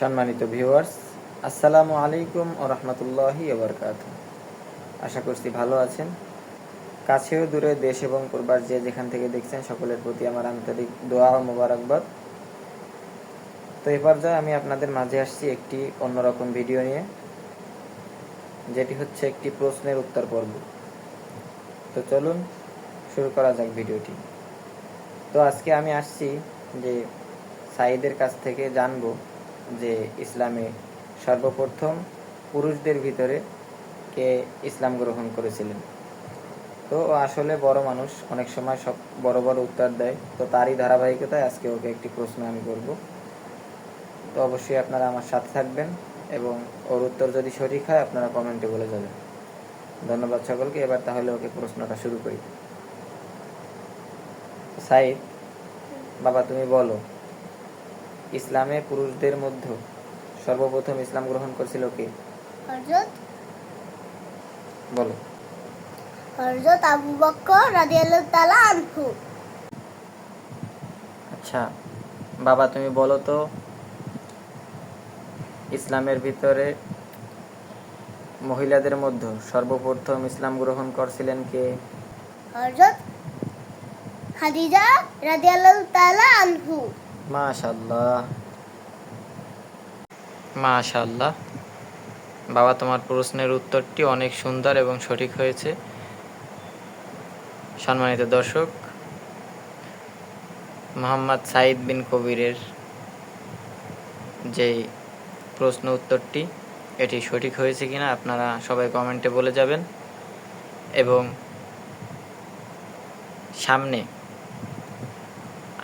সম্মানিত ভিউয়ার্স আসসালামু আলাইকুম ও রহমতুল্লাহি ওবরকাত আশা করছি ভালো আছেন। কাছেও দূরে দেশ এবং প্রবাস যে যেখান থেকে দেখছেন, সকলের প্রতি আমার আন্তরিক দোয়া ও মোবারকবাদ। তো এই পর্যায়ে আমি আপনাদের মাঝে আসছি একটি অন্যরকম ভিডিও নিয়ে, যেটি হচ্ছে একটি প্রশ্নের উত্তর পর্ব। তো চলুন শুরু করা যাক ভিডিওটি তো আজকে আমি আসছি যে সাইদের কাছ থেকে জানব যে ইসলামে সর্বপ্রথম পুরুষদের ভিতরে কে ইসলাম গ্রহণ করেছিলেন। তো আসলে বড় মানুষ অনেক সময় সব বড় বড় উত্তর দেয়। তো তারই ধারাবাহিকতায় আজকে ওকে একটি প্রশ্ন আমি করব। তো অবশ্যই আপনারা আমার সাথে থাকবেন এবং ওর উত্তর যদি সঠিক হয় আপনারা কমেন্টে বলে যাবেন। ধন্যবাদ সকলকে। এবার তাহলে ওকে প্রশ্নটা শুরু করি। সাইদ, বাবা তুমি বলো। ইসলামে পুরুষদের মধ্যে সর্বপ্রথম ইসলাম গ্রহণ করেছিল কে? হযরত বলো। হযরত আবু বকর রাদিয়াল্লাহু তাআলা আনহু। আচ্ছা বাবা তুমি বলো তো ইসলামের ভিতরে মহিলাদের মধ্যে সর্বপ্রথম ইসলাম গ্রহণ করছিলেন কে? হযরত খাদিজা রাদিয়াল্লাহু তাআলা আনহু। মাশাল্লাহ মাশাল্লাহ বাবা, তোমার প্রশ্নের উত্তরটি অনেক সুন্দর এবং সঠিক হয়েছে। সম্মানিত দর্শক, মোহাম্মদ সাইদ বিন কবিরের যে প্রশ্ন উত্তরটি, এটি সঠিক হয়েছে কিনা আপনারা সবাই কমেন্টে বলে যাবেন। এবং সামনে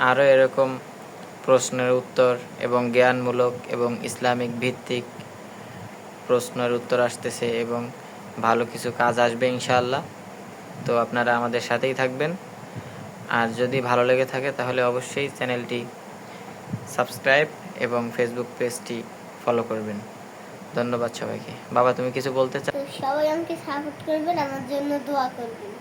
আরও এরকম প্রশ্নের উত্তর এবং জ্ঞানমূলক এবং ইসলামিক ভিত্তিক প্রশ্নের উত্তর আসতেছে এবং ভালো কিছু কাজ আসবে ইনশাআল্লাহ। তো আপনারা আমাদের সাথেই থাকবেন। আর যদি ভালো লেগে থাকে তাহলে অবশ্যই চ্যানেলটি সাবস্ক্রাইব এবং ফেসবুক পেজটি ফলো করবেন। ধন্যবাদ সবাইকে। বাবা, তুমি কিছু বলতে চাও? সবাই আমাকে সাপোর্ট করবেন, আমার জন্য দোয়া করবেন।